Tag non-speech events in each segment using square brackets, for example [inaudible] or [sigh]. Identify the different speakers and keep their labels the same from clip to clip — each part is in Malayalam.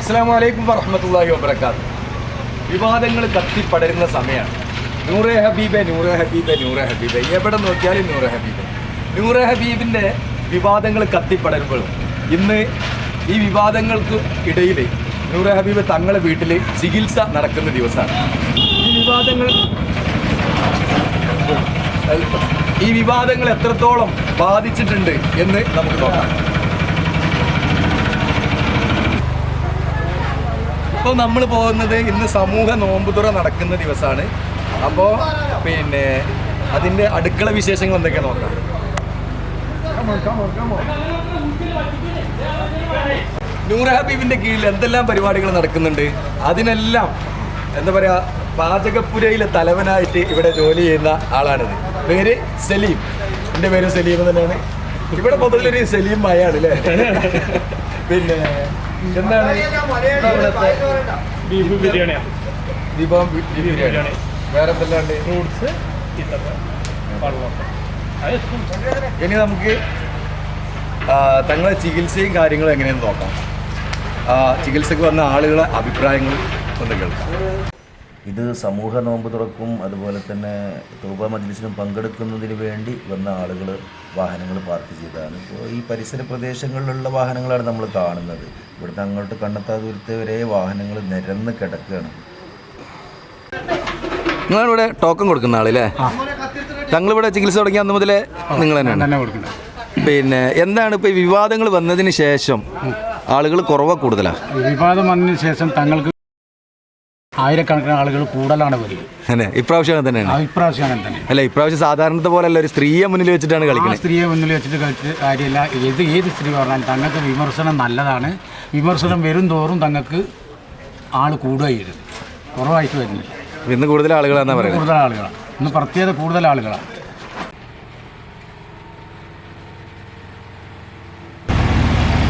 Speaker 1: അസ്സാം വലൈക്കും വറഹമത്തല്ലാഹി വബർക്കാത്ത് വിവാദങ്ങൾ കത്തിപ്പടരുന്ന സമയമാണ് നൂറെ ഹബീബെ നൂറെ ഹബീബെ നൂറെ ഹബീബെ. എവിടെ നോക്കിയാലും നൂറെ ഹബീബെ. നൂറെ ഹബീബിന്റെ വിവാദങ്ങൾ കത്തിപ്പടരുമ്പോഴും ഇന്ന് ഈ വിവാദങ്ങൾക്ക് ഇടയിൽ നൂറെ ഹബീബ് തങ്ങളെ വീട്ടിൽ ചികിത്സ നടക്കുന്ന ദിവസമാണ്. ഈ വിവാദങ്ങൾ ഈ വിവാദങ്ങൾ എത്രത്തോളം ബാധിച്ചിട്ടുണ്ട് എന്ന് നമുക്ക് നോക്കാം. ഇപ്പോൾ നമ്മൾ പോകുന്നത് ഇന്ന് സമൂഹ നോമ്പുതുറ നടക്കുന്ന ദിവസമാണ് അപ്പോൾ പിന്നെ അതിന്റെ അടുക്കള വിശേഷങ്ങൾ എന്തൊക്കെയാണ് നോക്കാം? നൂറ ഹബീബിന്റെ കീഴിൽ എന്തെല്ലാം പരിപാടികൾ നടക്കുന്നുണ്ട്? അതിനെല്ലാം എന്താ പറയാ പാചകപ്പുരയിലെ തലവനായിട്ട് ഇവിടെ ജോലി ചെയ്യുന്ന ആളാണിത്. പേര് സലീം. എന്റെ പേര് സലീം തന്നെയാണ്. ഇവിടെ മൊത്തത്തിലൊരു സലീം മയാണ് അല്ലേ? പിന്നെ എന്താണ് ഇവിടുത്തെ
Speaker 2: ബീഫ് ബിരിയാണിയാണ്
Speaker 1: ദീപം ബീഫ് ബിരിയാണി. വേറെ എന്തെല്ലാണ്ട്
Speaker 2: ഫ്രൂട്ട്സ്
Speaker 1: ഇനി നമുക്ക് തങ്ങളെ ചികിത്സയും കാര്യങ്ങളും എങ്ങനെയെന്ന് നോക്കാം. ചികിത്സക്ക് വന്ന ആളുകളെ അഭിപ്രായങ്ങൾ ഒന്ന് കേൾക്കാം.
Speaker 3: ഇത് സമൂഹ നോമ്പ് തുറക്കും അതുപോലെ തന്നെ തൂബ മജ്ലിസിനും പങ്കെടുക്കുന്നതിന് വേണ്ടി വന്ന ആളുകൾ വാഹനങ്ങൾ പാർക്ക് ചെയ്തതാണ്. ഇപ്പോൾ ഈ പരിസര പ്രദേശങ്ങളിലുള്ള വാഹനങ്ങളാണ് നമ്മൾ കാണുന്നത്. ഇവിടുന്ന് അങ്ങോട്ട് കണ്ണെത്താ ദൂരത്തെ വരെ വാഹനങ്ങൾ നിരന്ന് കിടക്കുകയാണ്.
Speaker 1: നിങ്ങളിവിടെ ടോക്കൺ കൊടുക്കുന്ന ആളല്ലേ? തങ്ങളിവിടെ ചികിത്സ തുടങ്ങിയ അന്ന് മുതലേ നിങ്ങൾ തന്നെയാണ്. പിന്നെ എന്താണ് ഇപ്പൊ വിവാദങ്ങൾ വന്നതിന് ശേഷം ആളുകൾ കുറവ കൂടുതലാ?
Speaker 2: വിവാദം വന്നതിന് ശേഷം തങ്ങൾക്ക് ആയിരക്കണക്കിന് ആളുകൾ കൂടുതലാണ് വരിക.
Speaker 1: അല്ലേ ഇപ്രാവശ്യം തന്നെയാണ്.
Speaker 2: ഇപ്രാവശ്യം തന്നെ.
Speaker 1: അല്ല ഇപ്രാവശ്യം സാധാരണത്തെ പോലെ അല്ല ഒരു സ്ത്രീയെ മുന്നിൽ വെച്ചിട്ടാണ് കളിക്കുന്നത്
Speaker 2: സ്ത്രീയെ മുന്നിൽ വെച്ചിട്ട് കളിച്ചിട്ട് കാര്യമില്ല. ഏത് ഏത് സ്ത്രീ പറഞ്ഞാലും തങ്ങൾക്ക് വിമർശനം നല്ലതാണ്. വിമർശനം വരും തോറും തങ്ങൾക്ക് ആൾ കൂടുകയായിരുന്നു. കുറവായിട്ട് വരുന്നില്ല.
Speaker 1: ഇന്ന് കൂടുതൽ ആളുകളാണ് പറയുന്നത്.
Speaker 2: കൂടുതൽ ആളുകളാണ്. ഇന്ന് പ്രത്യേകത കൂടുതൽ ആളുകളാണ്.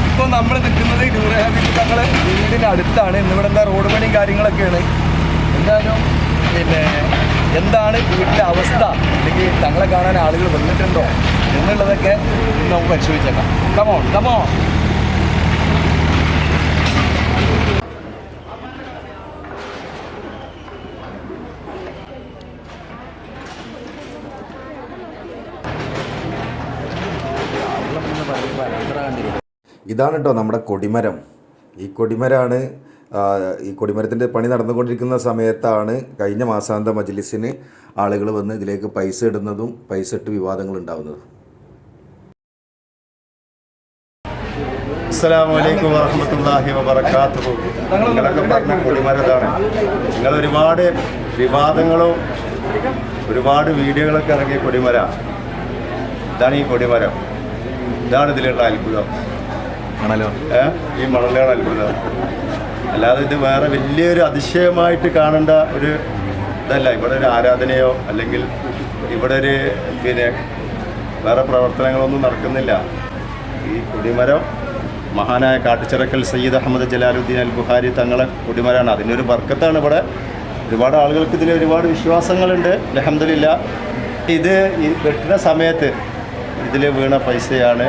Speaker 1: ഇപ്പോൾ നമ്മൾ നിൽക്കുന്നത് നൂറഹാബിൽ തങ്ങളെ വീടിന് അടുത്താണ്. ഇന്നിവിടെ എന്താ റോഡ് പണിയും കാര്യങ്ങളൊക്കെയാണ്. എന്തായാലും പിന്നെ എന്താണ് വീട്ടിലെ അവസ്ഥ? അല്ലെങ്കിൽ തങ്ങളെ കാണാൻ ആളുകൾ വന്നിട്ടുണ്ടോ? എന്നുള്ളതൊക്കെ നമുക്ക് പരിശോധിച്ചേക്കാം. കമോൺ കമോ
Speaker 3: ഇതാണ് കേട്ടോ നമ്മുടെ കൊടിമരം. ഈ കൊടിമരാണ് ഈ കൊടിമരത്തിന്റെ പണി നടന്നുകൊണ്ടിരിക്കുന്ന സമയത്താണ് കഴിഞ്ഞ മാസാന്ത മജ്ലിസിന് ആളുകൾ വന്ന് ഇതിലേക്ക് പൈസ ഇടുന്നതും പൈസ ഇട്ട് വിവാദങ്ങൾ ഉണ്ടാവുന്നതും.
Speaker 4: അസ്സലാമലൈക്കും വാഹമത്തല്ലാഹി വബർക്കാത്തു നിങ്ങളൊക്കെ പറഞ്ഞ കൊടിമരതാണ് നിങ്ങൾ ഒരുപാട് വിവാദങ്ങളും ഒരുപാട് വീഡിയോകളൊക്കെ ഇറങ്ങിയ കൊടിമര. ഇതാണ് ഈ കൊടിമരം. ഇതാണ് ഇതിലുള്ള അത്ഭുതം.
Speaker 1: ആണല്ലോ.
Speaker 4: ഈ മണലാണ് അത്ഭുതം. അല്ലാതെ ഇത് വേറെ വലിയൊരു അതിശയമായിട്ട് കാണേണ്ട ഒരു ഇതല്ല. ഇവിടെ ഒരു ആരാധനയോ അല്ലെങ്കിൽ ഇവിടെ ഒരു പിന്നെ വേറെ പ്രവർത്തനങ്ങളൊന്നും നടക്കുന്നില്ല. ഈ കൊടിമരം മഹാനായ കാട്ടുചിറക്കൽ സയ്യിദ് അഹമ്മദ് ജലാലുദ്ദീൻ അൽ ബുഹാരി തങ്ങളെ കൊടിമരമാണ് അതിനൊരു ബർക്കത്താണ് ഇവിടെ. ഒരുപാട് ആളുകൾക്ക് ഇതിൽ ഒരുപാട് വിശ്വാസങ്ങളുണ്ട്. അലഹമില്ല ഇത് ഈ വെട്ടുന്ന സമയത്ത് ഇതിൽ വീണ പൈസയാണ്.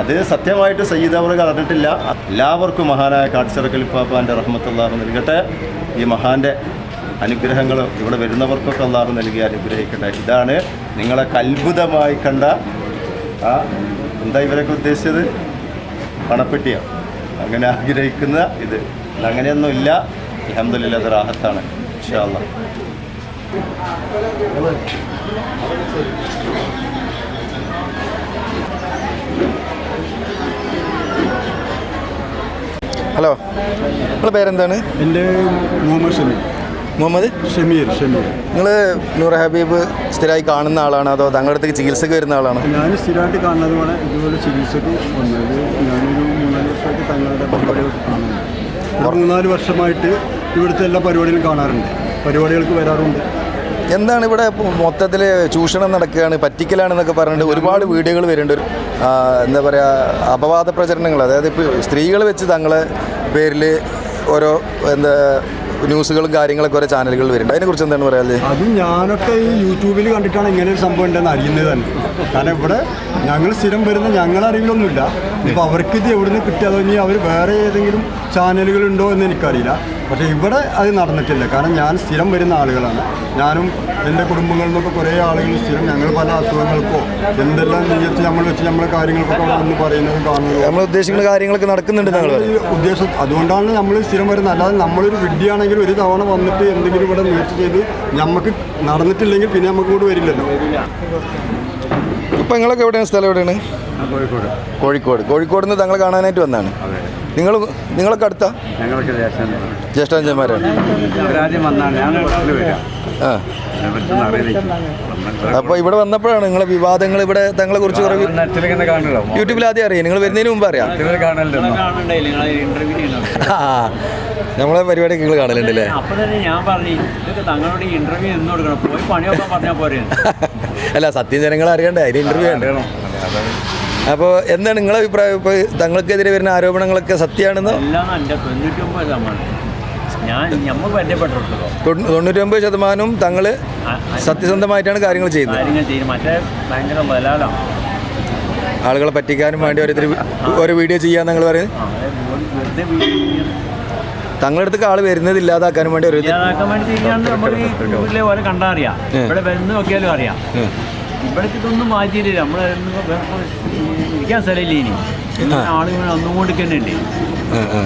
Speaker 4: അത് സത്യമായിട്ട് സയ്യിദ് അവർ അറിഞ്ഞിട്ടില്ല. എല്ലാവർക്കും മഹാനായ കാട്ടിച്ചിറക്കൽ പാപ്പാന്റെ റഹ്മത്തുള്ളാഹ് നൽകട്ടെ. ഈ മഹാന്റെ അനുഗ്രഹങ്ങൾ ഇവിടെ വരുന്നവർക്കൊക്കെ അള്ളാഹു നൽകി അനുഗ്രഹിക്കട്ടെ. ഇതാണ് നിങ്ങളെ കൽബുതമായി കണ്ട ആ എന്താ ഇവരൊക്കെ ഉദ്ദേശിച്ചത്? പണപ്പെട്ടിയാണ് അങ്ങനെ ആഗ്രഹിക്കുന്ന ഇത്. അങ്ങനെയൊന്നും ഇല്ല. അലഹമില്ല അത് റാഹത്താണ് ഇൻഷാ അള്ളാഹ്
Speaker 1: ഹലോ നിങ്ങളുടെ പേരെന്താണ്?
Speaker 5: എന്റെ മുഹമ്മദ് ഷമീർ
Speaker 1: മുഹമ്മദ്?
Speaker 5: ഷമീർ ഷമീർ.
Speaker 1: നിങ്ങൾ നൂർ ഹബീബ് സ്ഥിരമായി കാണുന്ന ആളാണോ അതോ തങ്ങളുടെ അടുത്തേക്ക് ചികിത്സക്ക് വരുന്ന ആളാണോ?
Speaker 5: ഞാൻ സ്ഥിരമായിട്ട് കാണുന്നതുമാണ് ഇതുപോലെ ചികിത്സക്ക് വന്നത് ഞാനൊരു മൂന്നാൽ വർഷമായിട്ട് തങ്ങളുടെ പരിപാടികൾ കാണുന്നുണ്ട്. ഒരു മൂന്നാൽ വർഷമായിട്ട് ഇവിടുത്തെ എല്ലാ പരിപാടികളും കാണാറുണ്ട്. പരിപാടികൾക്ക് വരാറുണ്ട്.
Speaker 1: എന്താണ് ഇവിടെ മൊത്തത്തിൽ ചൂഷണം നടക്കുകയാണ് പറ്റിക്കലാണെന്നൊക്കെ പറഞ്ഞിട്ട് ഒരുപാട് വീഡിയോകൾ വരുന്നുണ്ട്. എന്താ പറയുക അപവാദ പ്രചരണങ്ങൾ. അതായത് ഇപ്പോൾ സ്ത്രീകൾ വെച്ച് തങ്ങളെ പേരിൽ ഓരോ എന്താ ന്യൂസുകളും കാര്യങ്ങളൊക്കെ ഓരോ ചാനലുകൾ വരുന്നുണ്ട്. അതിനെക്കുറിച്ച് എന്താണ് പറയാതെ
Speaker 5: അത് ഞാനൊക്കെ ഈ യൂട്യൂബിൽ കണ്ടിട്ടാണ് ഇങ്ങനെ ഒരു സംഭവം ഉണ്ടെന്ന് അറിയുന്നത് തന്നെ. കാരണം ഇവിടെ ഞങ്ങൾ സ്ഥിരം വരുന്ന ഞങ്ങൾ അറിവിലൊന്നുമില്ല. ഇപ്പോൾ അവർക്ക് ഇത് എവിടുന്ന് കിട്ടിയതോ ഇനി അവർ വേറെ ഏതെങ്കിലും ചാനലുകളുണ്ടോ എന്ന് എനിക്കറിയില്ല. പക്ഷേ ഇവിടെ അത് നടന്നിട്ടില്ല. കാരണം ഞാൻ സ്ഥിരം വരുന്ന ആളുകളാണ്. ഞാനും എന്റെ കുടുംബങ്ങളിൽ നിന്നൊക്കെ കുറേ ആളുകൾ സ്ഥിരം ഞങ്ങൾ പല അസുഖങ്ങൾക്കോ എന്തെല്ലാം നീയത്ത് നമ്മൾ വെച്ച് നമ്മളെ കാര്യങ്ങൾക്കൊക്കെ വന്ന് പറയുന്നത് കാണുന്നത്
Speaker 1: നമ്മൾ ഉദ്ദേശിക്കുന്ന കാര്യങ്ങളൊക്കെ നടക്കുന്നുണ്ട് ഞങ്ങൾ.
Speaker 5: ഉദ്ദേശം അതുകൊണ്ടാണ് നമ്മൾ സ്ഥിരം വരുന്നത്. അല്ലാതെ നമ്മളൊരു വിഡ്ഢിയാണെങ്കിൽ ഒരു തവണ വന്നിട്ട് എന്തെങ്കിലും ഇവിടെ നീറ്റ് ചെയ്ത് നമുക്ക് നടന്നിട്ടില്ലെങ്കിൽ പിന്നെ നമുക്ക് കൂടെ വരില്ലല്ലോ.
Speaker 1: ഇപ്പം നിങ്ങളൊക്കെ എവിടെയാണ് സ്ഥലം എവിടെയാണ്?
Speaker 5: കോഴിക്കോട്.
Speaker 1: കോഴിക്കോട്. കോഴിക്കോട് നിന്ന് തങ്ങൾ കാണാനായിട്ട് വന്നതാണ്. നിങ്ങൾ നിങ്ങളൊക്കെ അടുത്ത?
Speaker 5: ഞങ്ങൾക്ക്
Speaker 1: ജ്യേഷ്ഠാഞ്ചന്മാരാണ് അപ്പോൾ ഇവിടെ വന്നപ്പോഴാണ് നിങ്ങളെ വിവാദങ്ങൾ ഇവിടെ തങ്ങളെ കുറിച്ച് കുറേ വി-
Speaker 5: നെറ്റിലിങ്ങനെ കാണല്ലോ
Speaker 1: യൂട്യൂബിൽ ആദ്യം അറിയാം. നിങ്ങൾ വരുന്നതിന് മുമ്പ് അറിയാം. ആ. നമ്മളെ പരിപാടിയൊക്കെ നിങ്ങൾ കാണലുണ്ടല്ലേ? [laughs] അല്ല സത്യം ജനങ്ങൾ അറിയണ്ടേ? അതിന് ഇന്റർവ്യൂ ഉണ്ട്. അപ്പോൾ എന്താണ് നിങ്ങളെ അഭിപ്രായം? ഇപ്പോൾ തങ്ങൾക്കെതിരെ വരുന്ന ആരോപണങ്ങളൊക്കെ സത്യമാണെന്നോ? തൊണ്ണൂറ്റൊമ്പത് ശതമാനവും തങ്ങൾ സത്യസന്ധമായിട്ടാണ് കാര്യങ്ങൾ ചെയ്യുന്നത്. ആളുകളെ പറ്റിക്കാനും വേണ്ടി ഓരോരുത്തർ ഓരോ വീഡിയോ ചെയ്യാൻ നിങ്ങൾ പറയുന്നത് തങ്ങളുടെ അടുത്തേക്ക് ആൾ വരുന്നത് ഇല്ലാതാക്കാനും വേണ്ടി ഒരു
Speaker 6: ഇല്ലാതാക്കാൻ വേണ്ടി നമ്മൾ യൂട്യൂബിലെ പോലെ കണ്ടാ അറിയാം. ഇവിടെ വരുന്ന നോക്കിയാലും അറിയാം. ഇവിടേക്ക് ഇതൊന്നും മാറ്റിയില്ല നമ്മൾ ഇരിക്കാൻ സ്ഥലമില്ല ഇനി. ആളുകൾ ഒന്നും കൊണ്ട്
Speaker 1: ആ, ആ.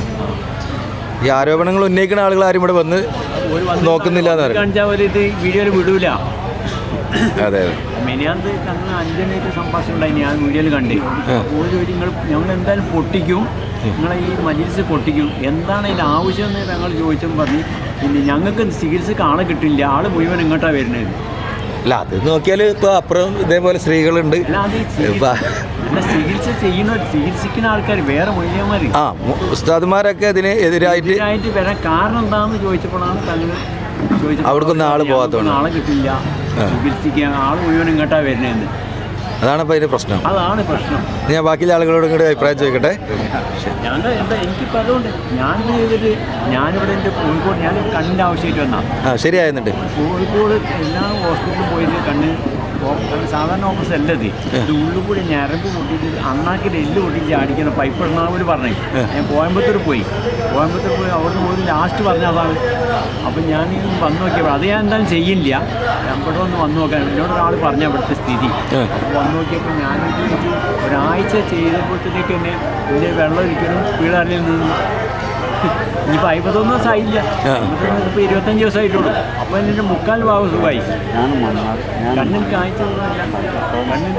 Speaker 1: ഈ ആരോപണങ്ങൾ ഉന്നയിക്കുന്ന ആളുകൾ ആരും ഇവിടെ വന്ന് നോക്കുന്നില്ല
Speaker 6: കാണിച്ചാൽ ഒരു ഇത് വീഡിയോയിൽ വിടൂല.
Speaker 1: അതെ
Speaker 6: മെനിയാന്ത് ഞങ്ങൾ അഞ്ച് മിനിറ്റ് സംഭാഷണം ഉണ്ടായി ഞാൻ വീഡിയോയിൽ കണ്ട്. ഒരു നിങ്ങൾ ഞങ്ങൾ എന്തായാലും പൊട്ടിക്കും. നിങ്ങളെ ഈ മജിൽസ് പൊട്ടിക്കും. എന്താണ് അതിന്റെ ആവശ്യം എന്ന് ഞങ്ങൾ ചോദിച്ചപ്പോൾ പറഞ്ഞു പിന്നെ ഞങ്ങൾക്ക് ചികിത്സക്ക് ആളെ കിട്ടില്ല. ആൾ മുഴുവൻ ഇങ്ങോട്ടാണ് വരുന്നത്.
Speaker 1: അല്ല അത് നോക്കിയാൽ ഇപ്പോൾ അപ്പുറം ഇതേപോലെ സ്ത്രീകളുണ്ട്.
Speaker 6: ചികിത്സ-
Speaker 1: ഇപ്പൊ-
Speaker 6: ചെയ്യുന്ന ചികിത്സിക്കുന്ന ആൾക്കാർ വേറെ
Speaker 1: ആ ഉസ്താദ്മാരൊക്കെ അതിന് ഇതിന് എതിരായിട്ട്
Speaker 6: അവിടെ വരാൻ കാരണം എന്താണെന്ന് ചോദിച്ചപ്പോഴാണ് തങ്ങൾ ചോദിച്ചപ്പോൾ
Speaker 1: അവിടേക്കൊന്നും ആൾ പോകാത്തതുകൊണ്ട്.
Speaker 6: ആളെ കിട്ടില്ല. ചികിത്സിക്കാൻ ആൾ മുഴുവൻ ഇങ്ങോട്ടാണ് വരുന്നതെന്ന്.
Speaker 1: അതാണ് ഇപ്പോൾ അതിന് പ്രശ്നം.
Speaker 6: അതാണ് പ്രശ്നം.
Speaker 1: ഞാൻ ബാക്കിയുള്ള ആളുകളോടും കൂടി അഭിപ്രായം ചോദിക്കട്ടെ?
Speaker 6: ഞാൻ എന്താ എനിക്കിപ്പോൾ അതുകൊണ്ട് ഞാൻ ചെയ്തിട്ട് ഞാനിവിടെ എന്റെ കോഴിക്കോട് ഞാൻ കണ്ണിന്റെ ആവശ്യമായിട്ട് വന്നാ.
Speaker 1: ആ ശരിയായിരുന്നുണ്ട്.
Speaker 6: കോഴിക്കോട് എല്ലാ ഹോസ്പിറ്റലിലും പോയിട്ട് കണ്ണ് സാധാരണ ഓഫീസ് അല്ലത്. ഇത് ഉള്ളിൽ കൂടി ഞരമ്പ് പൊട്ടിയിട്ട് അണ്ണാക്കി എല്ല് പൊട്ടിച്ച് അടിക്കുന്ന പൈപ്പ് ഇടണവർ പറഞ്ഞു. ഞാൻ കോയമ്പത്തൂർ പോയി. കോയമ്പത്തൂർ പോയി അവിടെ പോയി ലാസ്റ്റ് പറഞ്ഞ അതാണ്. അപ്പം ഞാൻ വന്ന് നോക്കിയപ്പോൾ അത് ഞാൻ എന്തായാലും ചെയ്യില്ല. ഇവിടെ വന്ന് വന്ന് നോക്കാൻ എന്നോട് ഒരാൾ പറഞ്ഞു ഇവിടുത്തെ സ്ഥിതി. വന്നു നോക്കിയപ്പോൾ ഞാൻ ഒരാഴ്ച ചെയ്തപ്പോഴത്തേക്ക് തന്നെ എന്റെ വെള്ളം ഒരിക്കലും വീടാറിൽ നിന്ന് ഇനിയിപ്പോൾ അമ്പത്തൊന്ന് ദിവസമായില്ല ഇപ്പോൾ ഇരുപത്തഞ്ച് ദിവസമായിട്ടുള്ളൂ അപ്പോൾ എന്റെ മുക്കാൽ ഭാഗം സുഖമായി. കണ്ണിൽ കാഴ്ച കണ്ണിൽ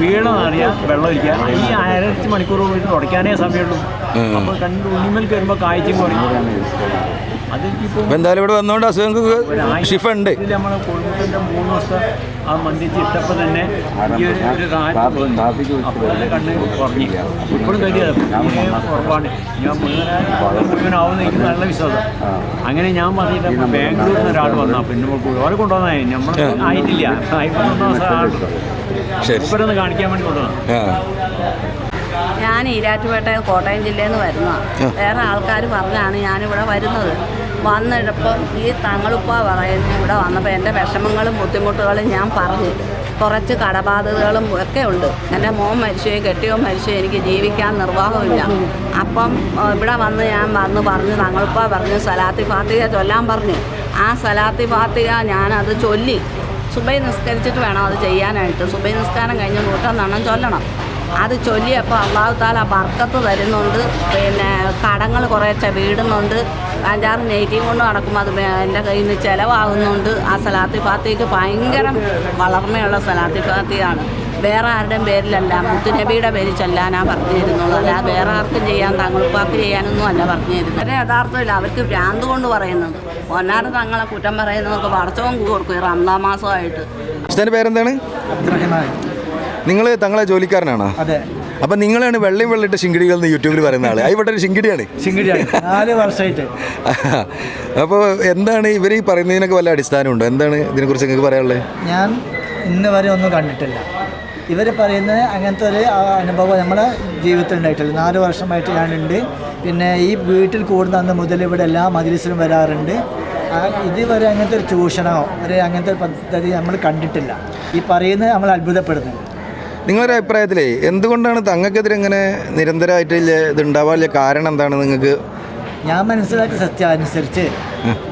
Speaker 6: വീണം അറിയാം വെള്ളം ഒഴിക്കുക ഈ അരച്ച് മണിക്കൂർ പോയിട്ട് തുടയ്ക്കാനേ സമയമുള്ളൂ. അപ്പോൾ കണ്ണിൽ ഉണ്ണിമേൽ കയറുമ്പോൾ കാഴ്ചയും കുറയും.
Speaker 1: എന്തായാലും ഇവിടെ വന്നുകൊണ്ട് അസുഖങ്ങൾക്ക്
Speaker 6: ഷിഫുണ്ട്. കോഴിക്കോട്ടിന്റെ മൂന്ന് ദിവസം ആ മന്ദിച്ച് ഇട്ടപ്പോൾ തന്നെ ഈ ഒരു ഒരു റാറ്റ് അപ്പോൾ തന്നെ കണ്ണ് കുറഞ്ഞു. ഇപ്പോഴും കരുതിയത്. ഉറപ്പാണ് ഞാൻ മുഴുവൻ മുഴുവനാവുന്ന എനിക്ക് നല്ല വിശ്വാസം. അങ്ങനെ ഞാൻ പറഞ്ഞിട്ട് ബാംഗ്ലൂരിൽ നിന്ന് ഒരാൾ വന്നാൽ പിന്നെ ഓരോ കൊണ്ടുവന്നായി നമ്മൾ ആയിട്ടില്ല. ദിവസം ഒന്ന് കാണിക്കാൻ വേണ്ടി കൊണ്ടുവന്നു
Speaker 7: ഞാൻ ഈരാറ്റുപേട്ട കോട്ടയം ജില്ലയിൽ നിന്ന് വരുന്നതാണ് വേറെ ആൾക്കാർ പറഞ്ഞാണ് ഞാനിവിടെ വരുന്നത്. വന്നിട്ടപ്പം ഈ തങ്ങളുപ്പ പറയുന്ന ഇവിടെ വന്നപ്പോൾ എന്റെ വിഷമങ്ങളും ബുദ്ധിമുട്ടുകളും ഞാൻ പറഞ്ഞു. കുറച്ച് കടബാധ്യതകളും ഒക്കെ ഉണ്ട്. എന്റെ മോൻ മരിച്ചു കെട്ടിയോ മരിച്ചു എനിക്ക് ജീവിക്കാൻ നിർവാഹമില്ല അപ്പം ഇവിടെ വന്ന് ഞാൻ വന്ന് പറഞ്ഞു തങ്ങളുപ്പ പറഞ്ഞു സലാത്തി ഫാത്തിക ചൊല്ലാൻ പറഞ്ഞു. ആ സലാത്തി ഫാത്തിക ഞാനത് ചൊല്ലി. സുബൈ നിസ്കരിച്ചിട്ട് വേണം അത് ചെയ്യാനായിട്ട്. സുബൈ നിസ്കാരം കഴിഞ്ഞ് നൂറ്റൊന്നെണ്ണം ചൊല്ലണം. അത് ചൊല്ലിയപ്പോൾ അള്ളാഹു താല ബർക്കത്ത് തരുന്നുണ്ട്. പിന്നെ കടങ്ങൾ കുറേശ്ശെ വീടുന്നുണ്ട്. അഞ്ചാറ് നെയ്റ്റിയും കൊണ്ട് നടക്കുമ്പോൾ അത് എന്റെ കയ്യിൽ നിന്ന് ചിലവാകുന്നുണ്ട്. ആ സലാത്തി ഫാത്തിക്ക് ഭയങ്കര വളർമയുള്ള സലാത്തി ഫാത്തിയാണ്. വേറെ ആരുടെയും പേരിലല്ല മുത്തുനബിയുടെ പേരിൽ ചൊല്ലാനാ പറഞ്ഞിരുന്നുള്ളൂ അല്ലാതെ വേറെ ആർക്കും ചെയ്യാൻ തങ്ങളുപ്പാക്ക് ചെയ്യാനൊന്നും അല്ല പറഞ്ഞിരുന്നത്. അവരെ യഥാർത്ഥമില്ല അവർക്ക് ഭ്രാന്ത് കൊണ്ട് പറയുന്നത്. ഒന്നാട് തങ്ങളെ കുറ്റം പറയുന്നതൊക്കെ പടച്ചവും കൊടുക്കും ഈ റംദാ മാസമായിട്ട്.
Speaker 1: പേരെന്താണ്? നിങ്ങൾ തങ്ങളെ ജോലിക്കാരനാണോ?
Speaker 8: അതെ.
Speaker 1: അപ്പൊ നിങ്ങളാണ് വെള്ളയും വെള്ളിട്ട് ശിങ്കിടികൾ എന്ന് യൂട്യൂബിൽ പറയുന്ന ആൾ. ഇവിടെ ഒരു ശിങ്കിടിയാണ്.
Speaker 8: നാല് വർഷമായിട്ട്. [laughs]
Speaker 1: അപ്പോൾ എന്താണ് ഇവർ ഈ പറയുന്നതിനൊക്കെ വല്ല അടിസ്ഥാനമുണ്ടോ? എന്താണ് ഇതിനെക്കുറിച്ച് നിങ്ങൾക്ക് പറയാനുള്ളത്?
Speaker 8: ഞാൻ ഇന്ന് വരെ ഒന്നും കണ്ടിട്ടില്ല. ഇവർ പറയുന്ന അങ്ങനത്തെ ഒരു അനുഭവം നമ്മളെ ജീവിതത്തിൽ ഉണ്ടായിട്ടില്ല. നാല് വർഷമായിട്ട് ഞാനുണ്ട്. പിന്നെ ഈ വീട്ടിൽ കൂടുന്ന അന്ന് മുതൽ ഇവിടെ എല്ലാ മജിലിസിലും വരാറുണ്ട്. ഇതുവരെ അങ്ങനത്തെ ഒരു ചൂഷണമോ ഒരു അങ്ങനത്തെ ഒരു പദ്ധതി നമ്മൾ കണ്ടിട്ടില്ല. ഈ പറയുന്നത് നമ്മൾ അത്ഭുതപ്പെടുന്നു.
Speaker 1: നിങ്ങളുടെ അഭിപ്രായത്തിലേ എന്തുകൊണ്ടാണ് തങ്ങൾക്കെതിരെ ഇങ്ങനെ നിരന്തരമായിട്ട് ഇതുണ്ടാവാനില്ല ഇത് കാരണം എന്താണ് നിങ്ങൾക്ക്?
Speaker 8: ഞാൻ മനസ്സിലാക്കി സത്യം അനുസരിച്ച്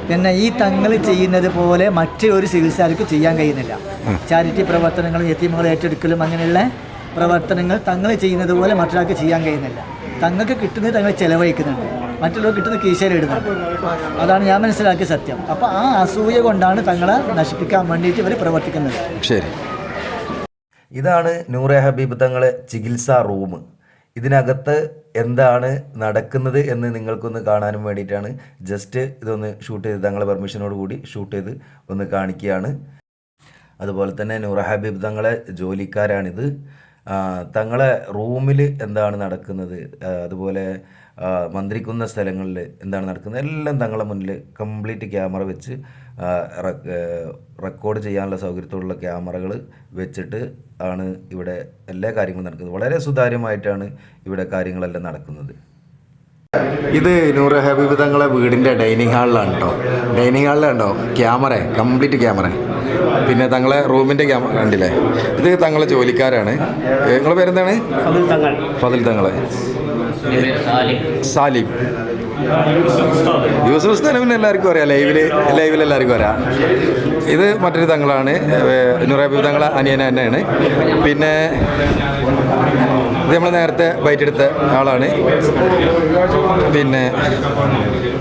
Speaker 8: പിന്നെ ഈ തങ്ങൾ ചെയ്യുന്നത് പോലെ മറ്റൊരു ചികിത്സക്കാർക്ക് ചെയ്യാൻ കഴിയുന്നില്ല. ചാരിറ്റി പ്രവർത്തനങ്ങളും യത്തീമുകൾ ഏറ്റെടുക്കലും അങ്ങനെയുള്ള പ്രവർത്തനങ്ങൾ തങ്ങൾ ചെയ്യുന്നത് പോലെ മറ്റൊരാൾക്ക് ചെയ്യാൻ കഴിയുന്നില്ല. തങ്ങൾക്ക് കിട്ടുന്നത് തങ്ങൾ ചെലവഴിക്കുന്നുണ്ട്. മറ്റുള്ളവർ കിട്ടുന്നത് കീശയിലിടുന്നുണ്ട്. അതാണ് ഞാൻ മനസ്സിലാക്കിയ സത്യം. അപ്പോൾ ആ അസൂയ കൊണ്ടാണ് തങ്ങളെ നശിപ്പിക്കാൻ വേണ്ടിയിട്ട് ഇവർ പ്രവർത്തിക്കുന്നത്.
Speaker 1: ശരി.
Speaker 3: ഇതാണ് നൂറെ ഹബീബ് തങ്ങളെ ചികിത്സാ റൂം. ഇതിനകത്ത് എന്താണ് നടക്കുന്നത് എന്ന് നിങ്ങൾക്കൊന്ന് കാണാനും വേണ്ടിയിട്ടാണ്. ജസ്റ്റ് ഇതൊന്ന് ഷൂട്ട് ചെയ്ത് തങ്ങളെ പെർമിഷനോട് കൂടി ഷൂട്ട് ചെയ്ത് ഒന്ന് കാണിക്കുകയാണ്. അതുപോലെ തന്നെ നൂറ ഹബീബ് തങ്ങളെ ജോലിക്കാരാണിത്. തങ്ങളെ റൂമിൽ എന്താണ് നടക്കുന്നത്? അതുപോലെ മന്ത്രിക്കുന്ന സ്ഥലങ്ങളിൽ എന്താണ് നടക്കുന്നത്? എല്ലാം തങ്ങളെ മുന്നിൽ കംപ്ലീറ്റ് ക്യാമറ വെച്ച് റെക്കോർഡ് ചെയ്യാനുള്ള സൗകര്യത്തോടുള്ള ക്യാമറകൾ വെച്ചിട്ട് ആണ് ഇവിടെ എല്ലാ കാര്യങ്ങളും നടക്കുന്നത്. വളരെ സുതാര്യമായിട്ടാണ് ഇവിടെ കാര്യങ്ങളെല്ലാം നടക്കുന്നത്.
Speaker 1: ഇത് നൂറ് ഹബീബ് തങ്ങളെ വീടിന്റെ ഡൈനിങ് ഹാളിലാണ് കേട്ടോ ഡൈനിങ് ഹാളിലാണ് കേട്ടോ ക്യാമറ കംപ്ലീറ്റ് ക്യാമറ. പിന്നെ തങ്ങളെ റൂമിന്റെ ക്യാമറ കണ്ടില്ലേ? ഇത് തങ്ങളെ ജോലിക്കാരാണ്. നിങ്ങളെ പേരെന്താണ്? ഫതിൽ തങ്ങളെ. സാലിം. യൂസഫ് ഉസ്താനെ പിന്നെ എല്ലാവർക്കും അറിയാം. ലൈവിൽ ലൈവിൽ എല്ലാവർക്കും അറിയാം. ഇത് മറ്റൊരു തങ്ങളാണ്. നൂറ് തങ്ങൾ അനിയന തന്നെയാണ്. പിന്നെ ഇത് നമ്മൾ നേരത്തെ ബൈറ്റ് എടുത്ത ആളാണ്. പിന്നെ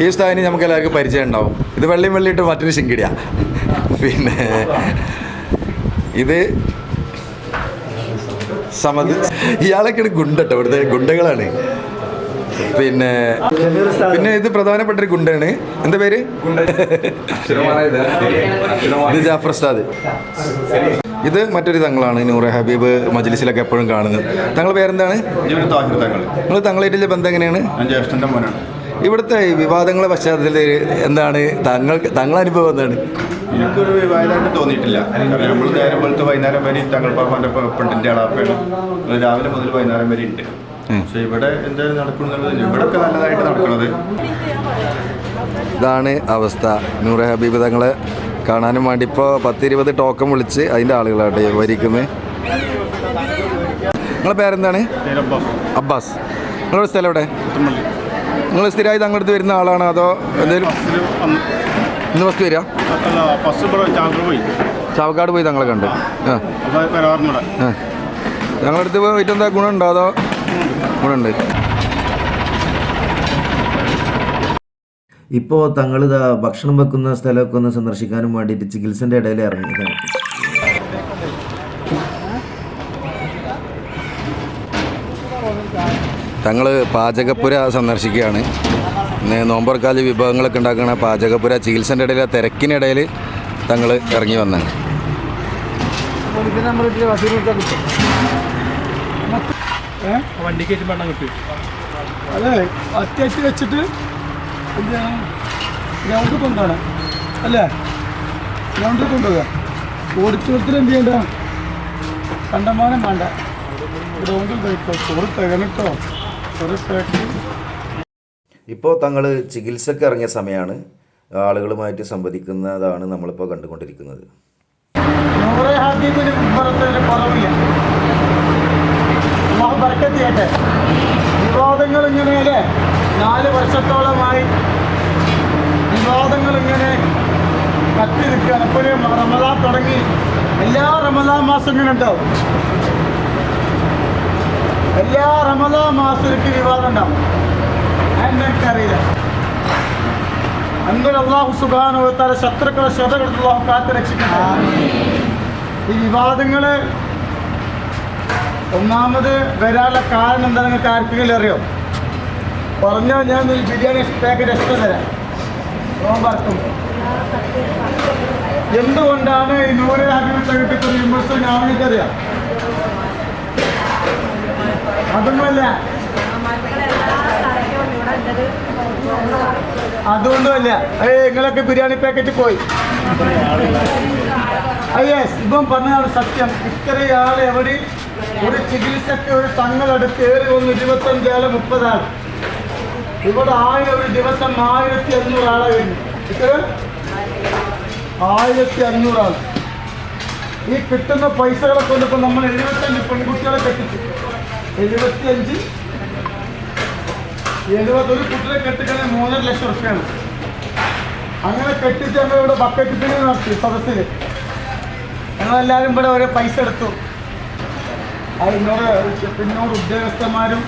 Speaker 1: ഈ സ്ഥാനി നമുക്ക് എല്ലാവർക്കും പരിചയം ഉണ്ടാവും. ഇത് വെള്ളിയും വെള്ളിയിട്ട് മറ്റൊരു ശിങ്കിടിയാ. പിന്നെ ഇത് സമത് ഇയാളൊക്കെ ഗുണ്ടട്ടോ ഇവിടുത്തെ ഗുണ്ടകളാണ്. പിന്നെ പിന്നെ ഇത് പ്രധാനപ്പെട്ട ഒരു ഗുണ്ടയാണ്. എന്താ പേര്? ഇത് ജാഫർ ഉസ്താദ് ഇത് മറ്റൊരു തങ്ങളാണ് നൂർ ഹബീബ് മജ്ലിസിലൊക്കെ എപ്പോഴും കാണുന്നത്. തങ്ങൾ പേരെന്താണ്? നിങ്ങൾ തങ്ങളായിട്ടുള്ള ബന്ധം എങ്ങനെയാണ്?
Speaker 4: ജ്യേഷ്ഠന്റെ മോനാണ്.
Speaker 1: ഇവിടുത്തെ ഈ വിവാദങ്ങളെ പശ്ചാത്തലത്തിൽ എന്താണ് തങ്ങൾക്ക് തങ്ങളുടെ അനുഭവം എന്താണ്?
Speaker 4: എനിക്കൊരു വിവാദമായിട്ട് തോന്നിയിട്ടില്ല. നമ്മൾ നേരം പോലത്തെ വൈകുന്നേരം വരെ തങ്ങൾ പാപ്പാന്റെ പെണ്ണിന്റെ ആളാപ്പാണ് രാവിലെ മുതൽ വൈകുന്നേരം വരെ ഉണ്ട്. പക്ഷെ ഇവിടെ എന്തായാലും നടക്കുന്നുള്ളത് ഇവിടെയൊക്കെ നല്ലതായിട്ട് നടക്കുന്നത്
Speaker 1: ഇതാണ് അവസ്ഥ. നൂറെ ഹബീബ് തങ്ങളെ കാണാനും വേണ്ടി ഇപ്പോൾ പത്തിരുപത് ടോക്കൺ വിളിച്ച് അതിന്റെ ആളുകളാട്ടെ വരിക്കുന്നത് നിങ്ങളെ പേരെന്താണ്? അബ്ബാസ്. നിങ്ങളുടെ സ്ഥലം എവിടെ? നിങ്ങൾ സ്ഥിരമായി തങ്ങടുത്ത് വരുന്ന ആളാണ് അതോ എന്തെങ്കിലും ഇന്ന് ഫസ്റ്റ് വരിക? ചാവക്കാട് പോയി. തങ്ങളെ കണ്ട്. ഞങ്ങളുടെ അടുത്ത് പോയിട്ട് എന്താ ഗുണമുണ്ടോ അതോ ഗുണമുണ്ട്?
Speaker 3: ഇപ്പോൾ തങ്ങൾ ഭക്ഷണം വെക്കുന്ന സ്ഥലമൊക്കെ ഒന്ന് സന്ദർശിക്കാനും വേണ്ടിയിട്ട് ചികിത്സന്റെ ഇടയിൽ ഇറങ്ങിയതാണ്
Speaker 1: തങ്ങൾ പാചകപ്പുര സന്ദർശിക്കുകയാണ്. നോമ്പർക്കാലി വിഭവങ്ങളൊക്കെ ഉണ്ടാക്കുന്ന പാചകപ്പുര ചികിത്സന്റെ ഇടയിൽ തിരക്കിനിടയിൽ തങ്ങൾ ഇറങ്ങി വന്നാണ്
Speaker 5: അതെ അത്യാവശ്യം വെച്ചിട്ട് ഗ്രൗണ്ടിൽ കൊണ്ടുപോകണം. അല്ലേ? ഗ്രൗണ്ടിൽ കൊണ്ടുപോകുക. ഓടിച്ചോടത്തിൽ എന്ത് ചെയ്യണ്ട? കണ്ടമാനം വേണ്ട. ഗ്രൗണ്ടിൽ കഴിക്കോ ചോറ് തികനട്ടോ
Speaker 3: ഇപ്പോൾ തങ്ങൾ ചികിത്സയ്ക്ക് ഇറങ്ങിയ സമയമാണ് ആളുകളുമായിട്ട് സംവദിക്കുന്നതാണ് നമ്മളിപ്പോൾ കണ്ടുകൊണ്ടിരിക്കുന്നത്.
Speaker 5: വിവാദങ്ങൾ ഇങ്ങനെ അല്ലേ നാല് വർഷത്തോളമായി വിവാദങ്ങൾ ഇങ്ങനെ കത്തി നിൽക്കുകയാണ് ഇപ്പോൾ റമദാൻ തുടങ്ങി. എല്ലാ റമദാൻ മാസങ്ങളുണ്ടാവും എല്ലാ റമദാൻ മാസം എനിക്ക് വിവാദം ഉണ്ടാവും എനിക്കറിയില്ല അങ്ങനെ അള്ളാഹു ശത്രുക്കളെ ശ്രദ്ധ അള്ളാഹു രക്ഷിക്കണം. ഈ വിവാദങ്ങൾ ഒന്നാമത് വരാനുള്ള കാരണം എന്താ നിങ്ങൾക്ക് ആർക്കെങ്കിലും അറിയോ? പറഞ്ഞാൽ ഞാൻ ഈ ബിരിയാണി പാക്കറ്റ് എക്സ്ട്രാ തരാം. നോമ്പാർക്കും. എന്തുകൊണ്ടാണ് ഈ നൂറ് ആഗ്രഹത്തെ വിമർശനം ഞാൻ എനിക്കറിയാം അതൊന്നുമല്ല. അതുകൊണ്ടുമല്ല. ഏ നിങ്ങളൊക്കെ ബിരിയാണി പാക്കറ്റ് പോയി. അയ്യേ ഇപ്പം പറഞ്ഞതാണ് സത്യം. ഇത്രയാൾ എവിടെ? ഒരു ചികിത്സയ്ക്ക് ഒരു തങ്ങളടുത്ത് ഏറി ഒന്ന് ഇരുപത്തഞ്ചാൽ മുപ്പതാൾ ഇവിടെ ആയിരം ഒരു ദിവസം ആയിരത്തി അഞ്ഞൂറ് ആളെ കഴിഞ്ഞു. ഇത്ര ആയിരത്തി അഞ്ഞൂറ് ആൾ ഈ കിട്ടുന്ന പൈസകളെ കൊണ്ടിപ്പോൾ നമ്മൾ എഴുപത്തഞ്ച് പെൺകുട്ടികളെ കെട്ടിച്ചു. എഴുപത്തിയഞ്ച് എഴുപത്തൊരു കുട്ടിയെ കെട്ടിക്കണ മൂന്നര ലക്ഷം റുപ്യാണ് അങ്ങനെ കെട്ടിച്ച് ഞങ്ങൾ ഇവിടെ ബക്കറ്റ് പിന്നെ നടത്തി സദസ്സിൽ ഞങ്ങളെല്ലാവരും ഇവിടെ ഓരോ പൈസ എടുത്തു. അത് എന്നോട് പിന്നോട് ഉദ്യോഗസ്ഥന്മാരും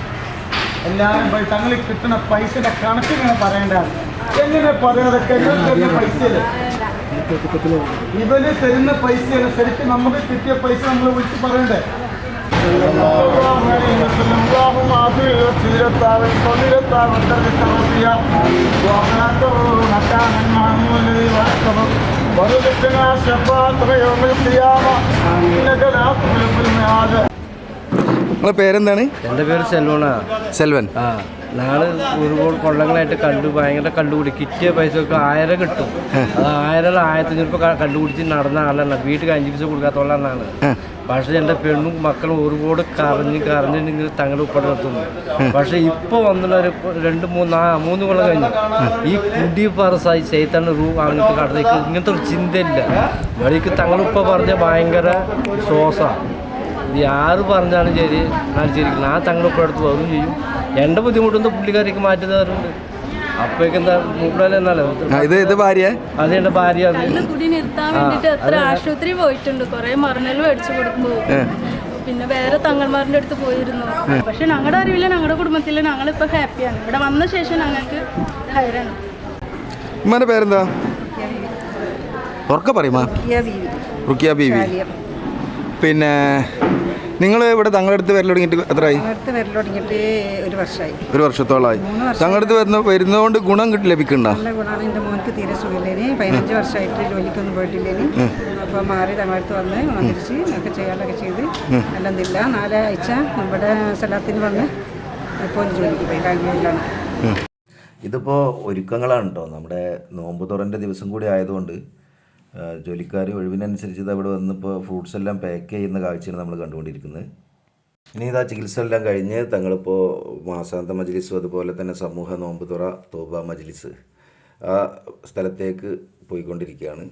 Speaker 5: എല്ലാവരും പോയി തങ്ങൾ കിട്ടുന്ന പൈസയുടെ കണക്ക് ഇങ്ങനെ പറയേണ്ടതാണ്. എങ്ങനെ പറയുന്നതൊക്കെ പൈസ ഇവർ തരുന്ന പൈസ ശരിക്കും നമുക്ക് കിട്ടിയ പൈസ നമ്മൾ വിളിച്ച് പറയണ്ടേ? اللهم اعطيه سيرة وفضيلة وترك وفيها واخلاقه مكانا معه الذي وعدته ورزقنا شفاعة يوم القيامة انك لا تخلف الميعاد
Speaker 1: നിങ്ങളെ പേരെന്താണ്
Speaker 9: എൻ്റെ പേര് സെൽവണാ
Speaker 1: സെൽവൻ
Speaker 9: ആ നാളെ ഒരുപാട് കൊള്ളങ്ങളായിട്ട് കണ്ടു ഭയങ്കര കണ്ടുപിടി കിട്ടിയ പൈസക്ക് ആയിരം കിട്ടും അത് ആയിരം ആയിരത്തി രൂപ കണ്ടുപിടിച്ച് നടന്ന ആളാണ് വീട്ടിൽ അഞ്ച് പൈസ കൊടുക്കാത്തോളാണ് പക്ഷെ എന്റെ പെണ്ണും മക്കളും ഒരുപാട് കറഞ്ഞ് കറഞ്ഞ് ഇങ്ങനെ തങ്ങളുടെ ഉപ്പട നിർത്തുന്നു പക്ഷെ ഇപ്പൊ വന്നുള്ള ഒരു രണ്ട് മൂന്ന് ആ മൂന്ന് കൊല്ലം കഴിഞ്ഞു. ഈ കുടി പറസായി ചെയ്താണ് റൂ അങ്ങനത്തെ കടലേക്ക് ഇങ്ങനത്തെ ഒരു ചിന്തയില്ല. വഴിക്ക് തങ്ങളുപ്പ പറഞ്ഞ ഭയങ്കര ശ്വാസമാണ് ഇത് ആറ് പറഞ്ഞാലും ശരി ശരിക്കും. ഞാൻ തങ്ങളുടെ അടുത്ത് വരും ചെയ്യും. എന്റെ ബുദ്ധിമുട്ടൊന്നും പുള്ളിക്കാരിക്ക് മാറ്റി തരുന്നുണ്ട് അപ്പോഴേക്ക് എന്താ മൂപ്പിടാൻ എന്നാലോ?
Speaker 1: ഇത് ഇത് ഭാര്യ?
Speaker 9: അത് എന്റെ ഭാര്യ അത്.
Speaker 10: കുടി നിർത്താൻ വേണ്ടിട്ട് എത്ര ആശുപത്രി പോയിട്ടുണ്ട്. കൊറേ മറന്നൽ മേടിച്ചു കൊടുക്കുമ്പോ പിന്നെ വേറെ തങ്ങന്മാരുടെ അടുത്ത് പോയിരുന്നു. പക്ഷെ ഞങ്ങളുടെ അറിവില്ല ഞങ്ങളുടെ കുടുംബത്തിൽ ഞങ്ങളിപ്പോ ഹാപ്പിയാണ്. ഇവിടെ വന്ന ശേഷം ഞങ്ങൾക്ക് ഹൈറാണ്
Speaker 1: ഉമ്മാന്റെ പേരെന്താ? ഉറക്കെ പറയുമാ റുക്കിയ ബീവി. പിന്നെ നിങ്ങൾ ഇവിടെ തങ്ങളുടെ അടുത്ത് വരൽ തുടങ്ങിയിട്ട് എത്രയായി
Speaker 11: ഒരു വർഷമായി
Speaker 1: ഒരു വർഷത്തോളമായി തങ്ങളുടെ അടുത്ത് വരുന്ന വരുന്നതുകൊണ്ട് ഗുണം കിട്ടി ലഭിക്കണ്ട
Speaker 11: നല്ല ഗുണമാണ് എന്റെ മോനക്ക് തീരെ സുഖമില്ലേനി. പതിനഞ്ച് വർഷമായിട്ട് ജോലിക്കൊന്നും പോയിട്ടില്ലേനി. അപ്പോൾ മാറി തങ്ങളടുത്ത് വന്ന് തിരിച്ച് ഒക്കെ ചെയ്യാനൊക്കെ ചെയ്ത് അല്ലെന്നില്ല നാലാഴ്ച നമ്മുടെ സ്ഥലത്തിന് വന്ന് ഇപ്പോൾ ജോലിക്ക് പോയി ബാംഗ്ലൂരിലാണ്
Speaker 3: ഇതിപ്പോൾ ഒരുക്കങ്ങളാണ് കേട്ടോ നമ്മുടെ നോമ്പ് തുറന്റെ ദിവസം കൂടി ആയതുകൊണ്ട് ജോലിക്കാർ ഒഴിവിനനുസരിച്ച് അവിടെ വന്നിപ്പോൾ ഫ്രൂട്ട്സ് എല്ലാം പാക്ക് ചെയ്യുന്ന കാഴ്ചയാണ് നമ്മൾ കണ്ടുകൊണ്ടിരിക്കുന്നത്. ഇനി ഇതാ ചികിത്സ എല്ലാം കഴിഞ്ഞ് തങ്ങളിപ്പോൾ മാസാന്ത മജ്ലിസും അതുപോലെ തന്നെ സമൂഹ നോമ്പ് തുറ തോബ മജ്ലിസ് ആ സ്ഥലത്തേക്ക് പോയിക്കൊണ്ടിരിക്കുകയാണ്.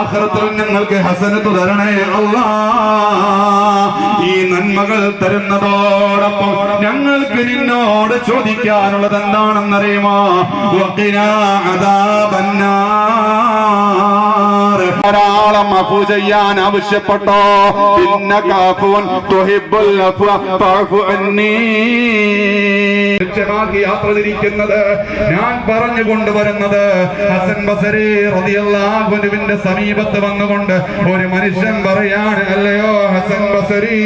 Speaker 12: ആഖിറത്തിൽ ഞങ്ങൾക്ക് ഹസനത്ത് തരണേ അല്ല ഈ നന്മകൾ തരുന്നതോടൊപ്പം ഞങ്ങൾക്ക് നിന്നോട് ചോദിക്കാനുള്ളത് എന്താണെന്നറിയുമോ വഖിനാ അദാബന്നാർ. ധാരാളം അഫു ചെയ്യാൻ ആവശ്യപ്പെട്ടോ? പിന്നെ കാഫുൻ ലക്ഷ്യമാക്കി യാത്ര തിരിക്കുന്നത് ഞാൻ പറഞ്ഞു കൊണ്ടുവരുന്നത് ഹസൻ ബസരി റളിയല്ലാഹുവിന്റെ സമീപത്ത് വന്നുകൊണ്ട് ഒരു മനുഷ്യൻ പറയാണ് അല്ലയോ ഹസൻ ബസരി?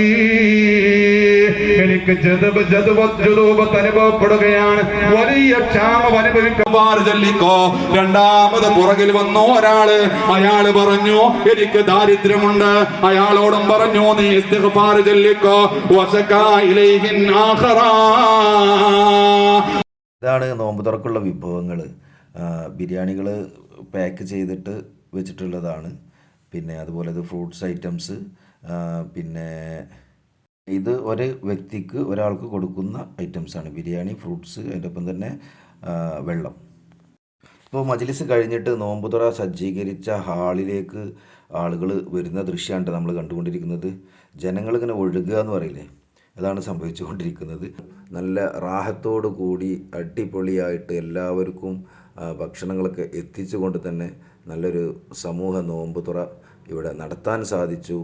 Speaker 12: എനിക്ക് ജുദൂബത്ത് അനുഭവപ്പെടുകയാണ് വലിയ ക്ഷാമം അനുഭവിക്കുമാർ ചൊല്ലിക്കോ. രണ്ടാമത് പുറകിൽ വന്നു ഒരാൾ. അയാൾ പറഞ്ഞു എനിക്ക് ദാരിദ്ര്യമുണ്ട്. അയാളോടും പറഞ്ഞു നീ ഇസ്തിഗ്ഫാർ ചൊല്ലിക്കോ. ആഖറാ.
Speaker 3: ഇതാണ് നോമ്പ് തുറക്കുള്ള വിഭവങ്ങൾ ബിരിയാണികൾ പാക്ക് ചെയ്തിട്ട് വെച്ചിട്ടുള്ളതാണ്. പിന്നെ അതുപോലെ ഇത് ഫ്രൂട്ട്സ് ഐറ്റംസ് പിന്നെ ഇത് ഒരു വ്യക്തിക്ക് ഒരാൾക്ക് കൊടുക്കുന്ന ഐറ്റംസാണ്. ബിരിയാണി ഫ്രൂട്ട്സ് അതിന്റെ ഒപ്പം തന്നെ വെള്ളം. ഇപ്പോൾ മജ്ലിസ് കഴിഞ്ഞിട്ട് നോമ്പുതുറ സജ്ജീകരിച്ച ഹാളിലേക്ക് ആളുകൾ വരുന്ന ദൃശ്യമാണ് നമ്മൾ കണ്ടുകൊണ്ടിരിക്കുന്നത്. ജനങ്ങളിങ്ങനെ ഒഴുകുക എന്ന് പറയില്ലേ? അതാണ് സംഭവിച്ചുകൊണ്ടിരിക്കുന്നത്. നല്ല റാഹത്തോടു കൂടി അടിപൊളിയായിട്ട് എല്ലാവർക്കും ഭക്ഷണങ്ങളൊക്കെ എത്തിച്ചുകൊണ്ട് തന്നെ നല്ലൊരു സമൂഹ നോമ്പുതുറ ഇവിടെ നടത്താൻ സാധിച്ചു.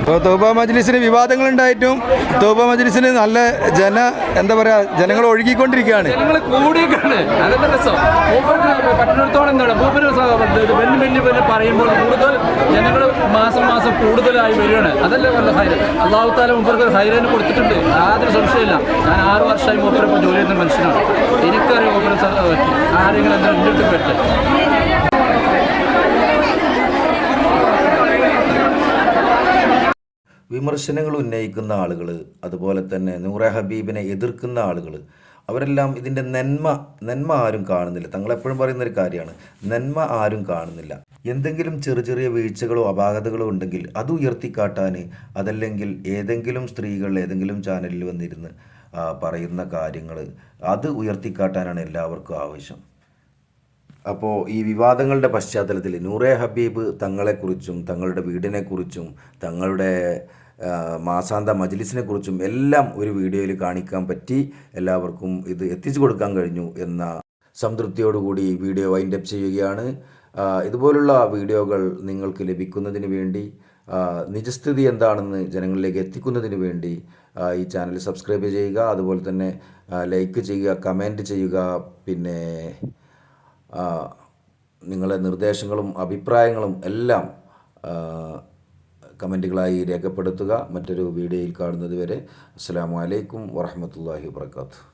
Speaker 1: ഇപ്പോൾ തൗബ മജ്ലിസിന് വിവാദങ്ങളുണ്ടായിട്ടും തൗബ മജ്ലിസിന് നല്ല ജന എന്താ പറയാ ജനങ്ങൾ ഒഴുകിക്കൊണ്ടിരിക്കുകയാണ്.
Speaker 2: പറയുമ്പോൾ കൂടുതൽ ജനങ്ങൾ മാസം മാസം കൂടുതലായി വരികയാണ്. അതല്ലേ നല്ല ഹൈര അള്ളാഹു താല മൂപ്പർക്ക് ഒരു ഹൈരന് കൊടുത്തിട്ടുണ്ട്. യാതൊരു സംശയമില്ല ഞാൻ ആറ് വർഷമായി മൂപ്പരപ്പം ജോലി ചെയ്യുന്ന മനുഷ്യനാണ്. എനിക്കറിയാം മൂപ്പര് ആരെങ്കിലും എന്താ എന്റെ പറ്റും
Speaker 3: വിമർശനങ്ങൾ ഉന്നയിക്കുന്ന ആളുകൾ അതുപോലെ തന്നെ നൂറെ ഹബീബിനെ എതിർക്കുന്ന ആളുകൾ അവരെല്ലാം ഇതിന്റെ നന്മ നന്മ ആരും കാണുന്നില്ല. തങ്ങളെപ്പോഴും പറയുന്ന ഒരു കാര്യമാണ് നന്മ ആരും കാണുന്നില്ല. എന്തെങ്കിലും ചെറിയ ചെറിയ വീഴ്ചകളോ അപാകതകളോ ഉണ്ടെങ്കിൽ അത് ഉയർത്തിക്കാട്ടാൻ അതല്ലെങ്കിൽ ഏതെങ്കിലും സ്ത്രീകൾ ഏതെങ്കിലും ചാനലിൽ വന്നിരുന്ന് പറയുന്ന കാര്യങ്ങൾ അത് ഉയർത്തിക്കാട്ടാനാണ് എല്ലാവർക്കും ആവശ്യം. അപ്പോൾ ഈ വിവാദങ്ങളുടെ പശ്ചാത്തലത്തിൽ നൂറെ ഹബീബ് തങ്ങളെക്കുറിച്ചും തങ്ങളുടെ വീടിനെക്കുറിച്ചും തങ്ങളുടെ മാസാന്ത മജ്ലിസിനെ കുറിച്ചും എല്ലാം ഒരു വീഡിയോയിൽ കാണിക്കാൻ പറ്റി. എല്ലാവർക്കും ഇത് എത്തിച്ചു കൊടുക്കാൻ കഴിഞ്ഞു എന്ന സംതൃപ്തിയോടുകൂടി വീഡിയോ വൈൻഡ് അപ്പ് ചെയ്യുകയാണ്. ഇതുപോലുള്ള വീഡിയോകൾ നിങ്ങൾക്ക് ലഭിക്കുന്നതിന് വേണ്ടി നിജസ്ഥിതി എന്താണെന്ന് ജനങ്ങളിലേക്ക് എത്തിക്കുന്നതിന് വേണ്ടി ഈ ചാനൽ സബ്സ്ക്രൈബ് ചെയ്യുക. അതുപോലെ തന്നെ ലൈക്ക് ചെയ്യുക കമന്റ് ചെയ്യുക. പിന്നെ നിങ്ങളുടെ നിർദ്ദേശങ്ങളും അഭിപ്രായങ്ങളും എല്ലാം കമന്റുകളായി രേഖപ്പെടുത്തുക. മറ്റൊരു വീഡിയോയിൽ കാണുന്നതുവരെ അസ്സാം വലൈക്കും വാഹമത്തല്ലാഹി വാത്തു